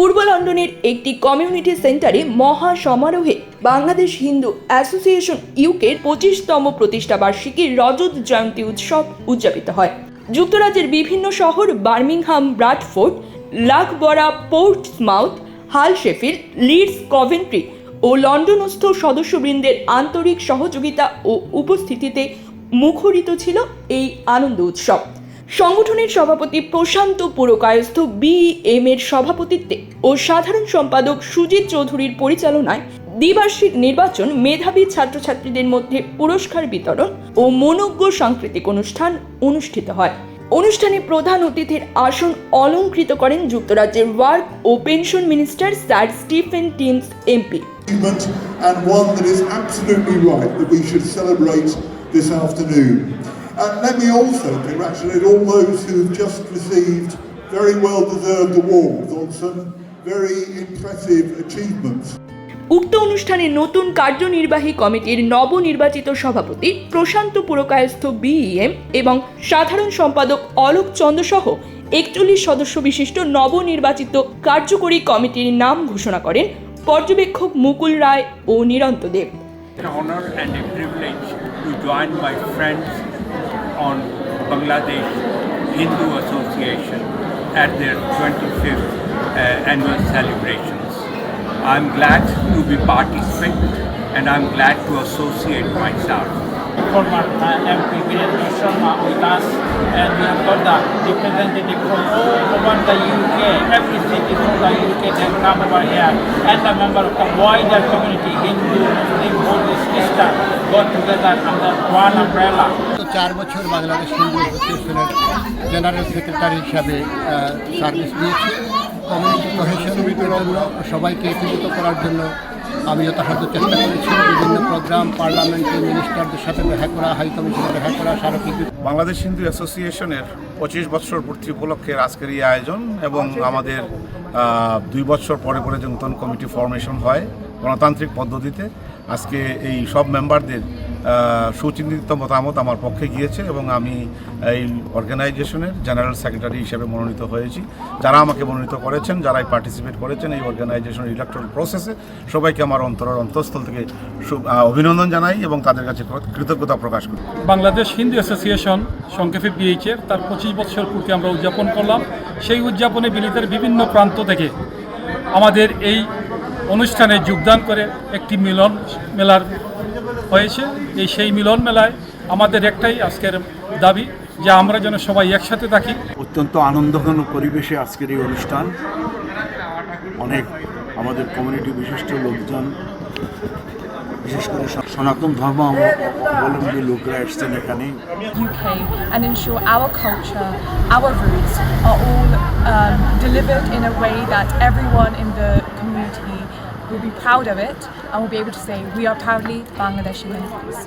পূর্ব লন্ডনের একটি কমিউনিটি সেন্টারে মহা সমারোহে বাংলাদেশ হিন্দু অ্যাসোসিয়েশন ইউকের পঁচিশতম প্রতিষ্ঠা বার্ষিকীর রজত জয়ন্তী উৎসব উদযাপিত হয়। যুক্তরাজ্যের বিভিন্ন শহর Birmingham, Bradford Loughborough Hull Sheffield Leeds, Coventry ও লন্ডনস্থ সদস্যবৃন্দের আন্তরিক সহযোগিতা ও উপস্থিতিতে মুখরিত ছিল এই আনন্দ উৎসব। সংগঠনের সভাপতি প্রশান্ত পুরকায়স্থ বিএম এর সভাপতিত্বে ও সাধারণ সম্পাদক সুজিত চৌধুরীর পরিচালনায় দ্বিবার্ষিক নির্বাচন মেধাবী ছাত্রছাত্রীদের মধ্যে পুরস্কার বিতরণ ও মনোজ্ঞ সাংস্কৃতিক অনুষ্ঠান অনুষ্ঠিত হয় অনুষ্ঠানে প্রধান অতিথির আসন অলঙ্কৃত করেন যুক্তরাজ্যের work O pension minister sir Stephen Timms, MP and one that is absolutely right that we should celebrate this afternoon. And let me also congratulate all those who have just received very well deserved awards on some very impressive achievements. উক্ত অনুষ্ঠানে নতুন কার্যনির্বাহী কমিটির নবনির্বাচিত সভাপতি প্রশান্ত পুরকায়স্থ বিইএম এবং সাধারণ সম্পাদক অলোক চন্দ্র সহ একচল্লিশ সদস্য বিশিষ্ট নবনির্বাচিত কার্যকরী কমিটির নাম ঘোষণা করেন পর্যবেক্ষক মুকুল রায় ও নিরন্ত দেব on Bangladesh Hindu Association at their 25th uh, annual celebrations. I'm glad to be participant and I'm glad to associate myself. former uh, MP Virendra Sharma with us, and we have got the representative from all over the UK, every city from the UK can come over here, and a member of the wider community, Hindu, Muslim, Buddhist, Christian, got together under one umbrella. চার বছর বাংলাদেশ হিন্দু অ্যাসোসিয়েশনের general secretary হিসাবে service দিয়েছি। Community কোহেশনের জন্য সবাইকে একীভূত করার জন্য আমি যথাসাধ্য চেষ্টা করেছি। বিভিন্ন প্রোগ্রাম পার্লামেন্টে মিনিস্টারদের সাথে দেখা করা হাই কমিশনে দেখা করা স্মারকলিপি। বাংলাদেশ হিন্দু অ্যাসোসিয়েশনের পঁচিশ বছর পূর্তি উপলক্ষে আজকের এই আয়োজন এবং আমাদের দুই বছর পরে পরে যে নতুন কমিটি ফরমেশন হয় গণতান্ত্রিক পদ্ধতিতে আজকে এই সব মেম্বারদের সুচিন্তিত মতামত আমার পক্ষে গিয়েছে এবং আমি এই অর্গানাইজেশনের জেনারেল সেক্রেটারি হিসেবে মনোনীত হয়েছি। যারা আমাকে মনোনীত করেছেন, যারাই পার্টিসিপেট করেছেন এই অর্গানাইজেশনের ইলেকট্রাল প্রসেসে, সবাইকে আমার অন্তরের অন্তঃস্থল থেকে অভিনন্দন জানাই এবং তাদের কাছে কৃতজ্ঞতা প্রকাশ করি। বাংলাদেশ হিন্দু অ্যাসোসিয়েশন, সংক্ষেপে বিএইচের তার পঁচিশ বছর পূর্তি আমরা উদযাপন করলাম। সেই উদযাপনে বিলিতের বিভিন্ন প্রান্ত থেকে আমাদের এই অনুষ্ঠানে যোগদান করে একটি মিলন মেলার হয়েছে। এই সেই মিলন মেলায় আমাদের একটাই আজকের দাবি যে আমরা যেন সবাই একসাথে থাকি। অত্যন্ত আনন্দঘন পরিবেশে আজকের এই অনুষ্ঠান। অনেক আমাদের কমিউনিটি বিশিষ্ট লোকজন বিশেষ করে স- সনাতন ধর্ম অবলম্বী লোকরা এসছেন এখানে UK and ensure our culture, our roots are all um, delivered in a way that everyone in the community will be proud of it and will be able to say, we are proudly Bangladeshi Hindus.